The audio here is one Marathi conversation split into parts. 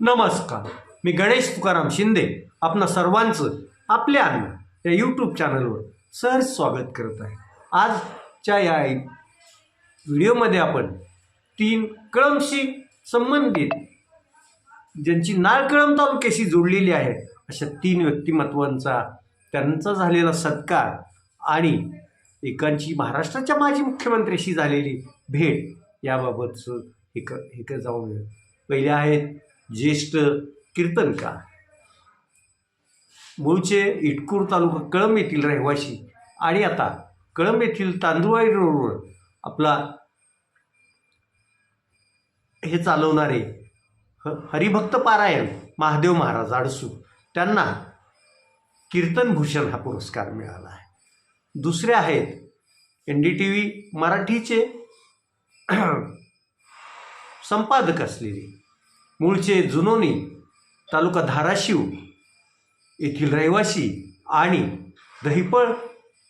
नमस्कार. मी गणेश तुकाराम शिंदे आपणा सर्वांचं आपल्या अन्न या यूट्यूब चॅनलवर सहज स्वागत करत आहे. आजच्या या व्हिडिओमध्ये आपण तीन कळमशी संबंधित ज्यांची नाळकळम तालुक्याशी जोडलेली आहे अशा तीन व्यक्तिमत्वांचा त्यांचा झालेला सत्कार आणि एकांची महाराष्ट्राच्या माजी मुख्यमंत्र्याशी झालेली भेट याबाबतचं एक एक जाऊन पहिले आहेत ज्येष्ठ कीर्तनकार. मूळचे इटकूर तालुका कळंब येथील रहिवासी आणि आता कळंब येथील तांदुळाई रोडवर आपला हे चालवणारे ह हरिभक्त पारायण महादेव महाराज आडसू त्यांना कीर्तनभूषण हा पुरस्कार मिळाला आहे. दुसरे आहेत एन डी टी व्ही मराठीचे संपादक असलेले मूळचे जुनोनी तालुका धाराशिव येथील रहिवासी आणि दहिपळ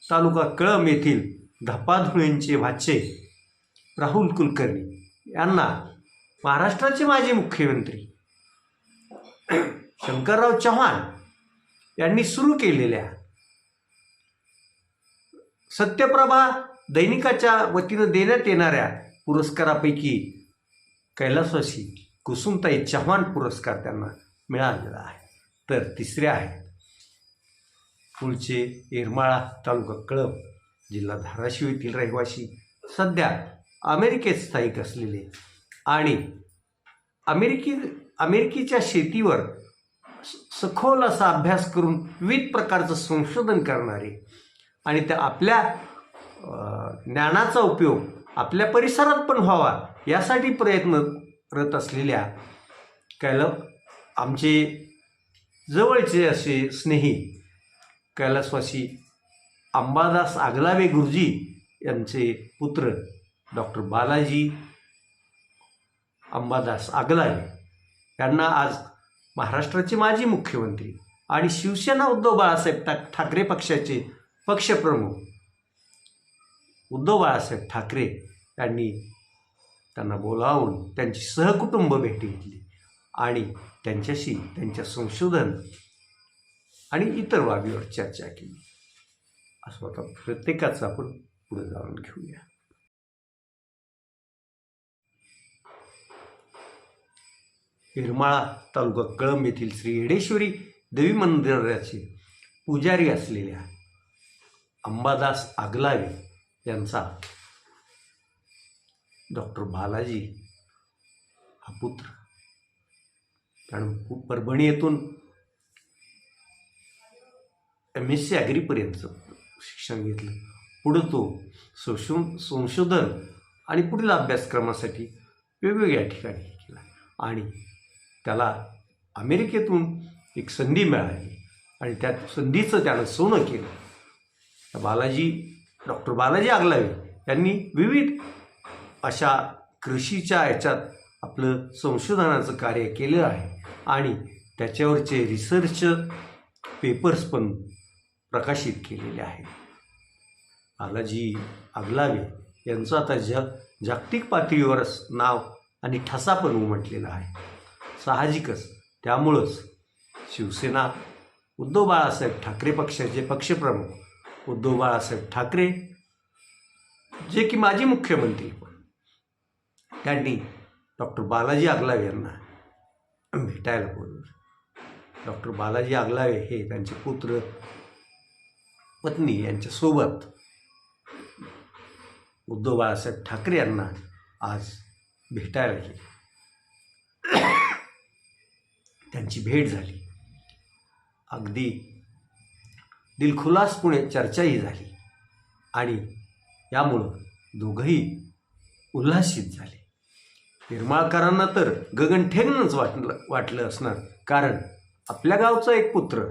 तालुका कळम येथील धपाधुळेंचे भाचे राहुल कुलकर्णी यांना महाराष्ट्राचे माजी मुख्यमंत्री शंकरराव चव्हाण यांनी सुरू केलेल्या सत्यप्रभा दैनिकाच्या वतीनं देण्यात येणाऱ्या पुरस्कारापैकी कैलासवासी कुसुमताई चव्हाण पुरस्कार त्यांना मिळालेला आहे. तर तिसरे आहेत. पुढचे येरमाळा तालुका कळंब जिल्हा धाराशिव येथील रहिवासी सध्या अमेरिकेत स्थायिक असलेले आणि अमेरिकी अमेरिकेच्या शेतीवर सखोल असा अभ्यास करून विविध प्रकारचं संशोधन करणारे आणि त्या आपल्या ज्ञानाचा उपयोग आपल्या परिसरात पण व्हावा यासाठी प्रयत्न करत असलेल्या कैल आमचे जवळचे असे स्नेही कैलासवासी अंबादास आगलावे गुरुजी यांचे पुत्र डॉक्टर बालाजी अंबादास आगलावे. यांना आज महाराष्ट्राचे माजी मुख्यमंत्री आणि शिवसेना उद्धव बाळासाहेब टा ठाकरे पक्षाचे पक्षप्रमुख उद्धव बाळासाहेब ठाकरे यांनी त्यांना बोलावून त्यांची सहकुटुंब भेटी घेतली आणि त्यांच्याशी त्यांच्या संशोधन आणि इतर बाबीवर चर्चा केली. असं आता प्रत्येकाचं आपण पुढे जाणून घेऊया. येरमाळा तालुका कळंब येथील श्री येडेश्वरी देवी मंदिराचे पुजारी असलेल्या अंबादास आगलावे यांचा डॉक्टर बालाजी हा पुत्र. त्यानं खूप परभणी येथून एम एस सी ॲग्रीपर्यंत शिक्षण घेतलं. पुढं तो संशो संशोधन आणि पुढील अभ्यासक्रमासाठी वेगवेगळ्या ठिकाणी केला. आणि त्याला अमेरिकेतून एक संधी मिळाली. आणि त्या संधीचं त्यानं सोनं केलं. बालाजी डॉक्टर बालाजी आगलावे यांनी विविध अशा कृषीच्या याच्यात आपलं संशोधनाचं कार्य केलं आहे. आणि त्याच्यावरचे रिसर्च पेपर्स पण प्रकाशित केलेले आहेत. आलाजी आगलावे यांचं आता जग जागतिक पातळीवरच नाव आणि ठसा पण उमटलेला आहे. साहजिकच त्यामुळंच शिवसेना उद्धव बाळासाहेब ठाकरे पक्षाचे पक्षप्रमुख उद्धव बाळासाहेब ठाकरे जे की माजी मुख्यमंत्री पण त्यांनी डॉक्टर बालाजी आगलावे यांना भेटायला बोलवलं डॉक्टर बालाजी आगलावे हे त्यांचे पुत्र पत्नी यांच्यासोबत उद्धव बाळासाहेब ठाकरे यांना आज भेटायला गेले. त्यांची भेट झाली. अगदी दिलखुलासपणे चर्चाही झाली आणि यामुळं दोघंही उल्हासित झाले. निर्माळकरांना तर गगनठेंगणच वाटलं वाटलं असणार. कारण आपल्या गावचा एक पुत्र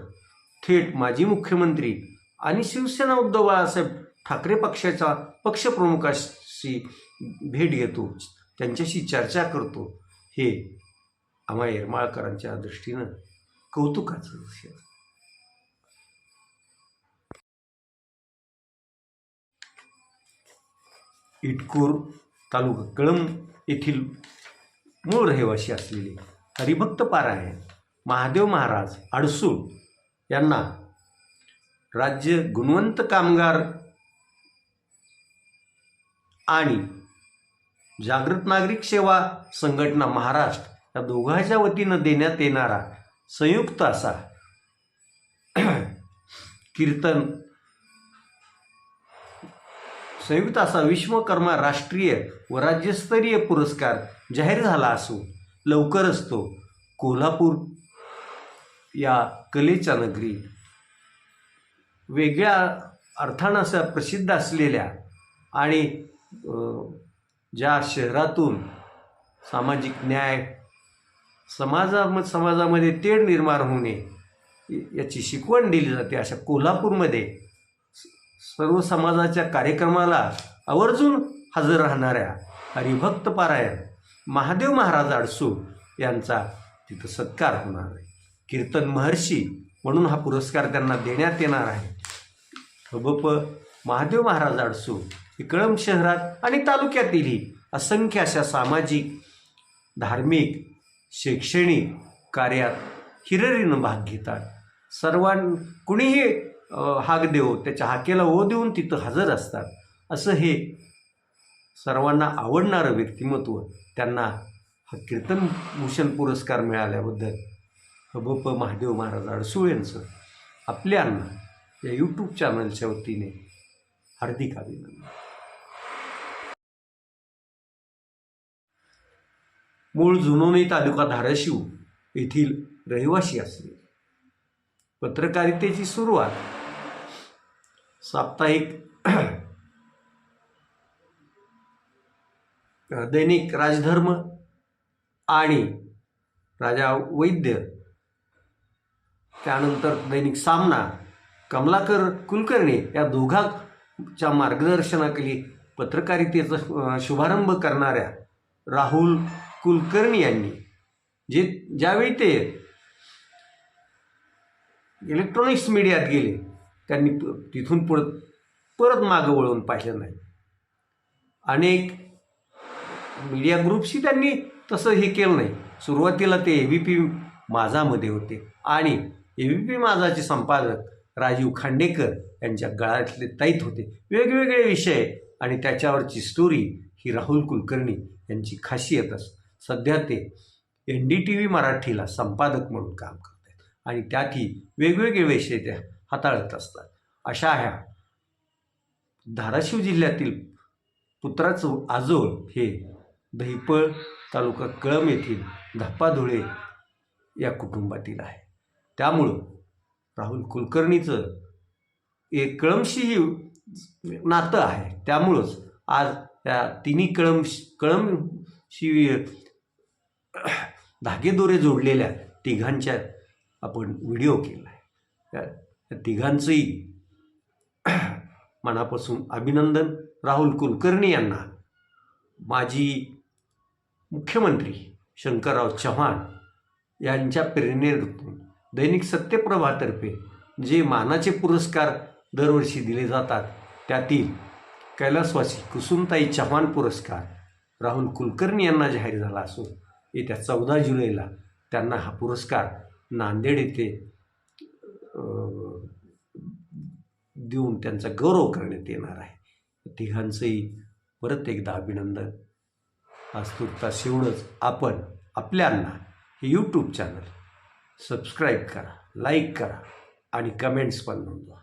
थेट माजी मुख्यमंत्री आणि शिवसेना उद्धव बाळासाहेब ठाकरे पक्षाचा पक्षप्रमुखाशी भेट घेतो त्यांच्याशी चर्चा करतो हे आम्हा येरमाळकरांच्या दृष्टीनं कौतुकाचं विषय. इटकूर तालुका कळंब येथील मूळ रहिवासी असलेले हरिभक्त पारायण महादेव महाराज अडसूळ यांना राज्य गुणवंत कामगार आणि जागृत नागरिक सेवा संघटना महाराष्ट्र या दोघांच्या वतीनं देण्यात येणारा संयुक्त असा कीर्तन संयुक्त असा विश्वकर्मा राष्ट्रीय व राज्यस्तरीय पुरस्कार जाहीर झाला असून लवकरच तो कोल्हापूर या कलेच्या नगरी वेगळ्या अर्थानं अशा प्रसिद्ध असलेल्या आणि ज्या शहरातून सामाजिक न्याय समाजाम समाजामध्ये तेढ निर्माण होणे याची शिकवण दिली जाते अशा कोल्हापूरमध्ये सर्व समाजाच्या कार्यक्रमाला आवर्जून हजर राहणाऱ्या हरिभक्त पारायण महादेव महाराज आडसू यांचा तिथं सत्कार होणार आहे. कीर्तन महर्षी म्हणून हा पुरस्कार त्यांना देण्यात येणार आहे. बप महादेव महाराज आडसू हे कळंब शहरात आणि तालुक्यातीलही असंख्य अशा सामाजिक धार्मिक शैक्षणिक कार्यात हिररीनं भाग घेतात. सर्वां कुणीही हाक देव त्याच्या हाकेला ओ देऊन तिथं हजर असतात. असं हे सर्वांना आवडणारं व्यक्तिमत्व त्यांना हा कीर्तन भूषण पुरस्कार मिळाल्याबद्दल हबप महादेव महाराज अडसूळ यांचं आपल्यांना या यूट्यूब चॅनलच्या वतीने हार्दिक अभिनंदन. मूळ जुनोनी तालुका धाराशिव येथील रहिवासी असले. पत्रकारितेची सुरुवात साप्ताहिक दैनिक राजधर्म आणि राजा वैद्य त्यानंतर दैनिक सामना कमलाकर कुलकर्णी या दोघांच्या मार्गदर्शनाखाली पत्रकारितेचा शुभारंभ करणाऱ्या राहुल कुलकर्णी यांनी जे ज्यावेळी ते इलेक्ट्रॉनिक्स मीडियात गेले त्यांनी प- तिथून पुढं परत मागं वळवून पाहिलं नाही. अनेक मीडिया ग्रुपशी त्यांनी तसं हे केलं नाही. सुरुवातीला ते ए व्ही पी माझामध्ये होते आणि ए व्ही पी माझाचे संपादक राजीव खांडेकर यांच्या गळ्यातले तैत होते. वेगवेगळे विषय आणि त्याच्यावरची स्टोरी ही राहुल कुलकर्णी यांची खासियत असते सध्या ते एन डी टी व्ही मराठीला संपादक म्हणून काम करत आहेत आणि त्यातही वेगवेगळे विषय त्या हाताळत असतात. अशा ह्या धाराशिव जिल्ह्यातील पुत्राचं आजोळ हे दहिपळ तालुका कळम येथील धप्पाधुळे या कुटुंबातील आहे. त्यामुळं राहुल कुलकर्णीचं एक कळमशीही नातं आहे. त्यामुळंच आज त्या तिन्ही कळम कळमशी धागेदोरे जोडलेल्या तिघांच्या आपण व्हिडिओ केला आहे. तिघांचंही मनापासून अभिनंदन. राहुल कुलकर्णी यांना माजी मुख्यमंत्री शंकरराव चव्हाण यांच्या प्रेरणेतून दैनिक सत्यप्रभातर्फे जे मानाचे पुरस्कार दरवर्षी दिले जातात त्यातील कैलासवासी कुसुमताई चव्हाण पुरस्कार राहुल कुलकर्णी यांना जाहीर झाला असून येत्या चौदा जुलैला त्यांना हा पुरस्कार नांदेड येथे देऊन त्यांचा गौरव करण्यात येणार आहे. तिघांचंही परत एकदा अभिनंदन. आज तुर्तास एवढंच आपण आपल्यांना हे यूट्यूब चॅनल सबस्क्राईब करा लाईक करा आणि कमेंट्स पण नोंदवा.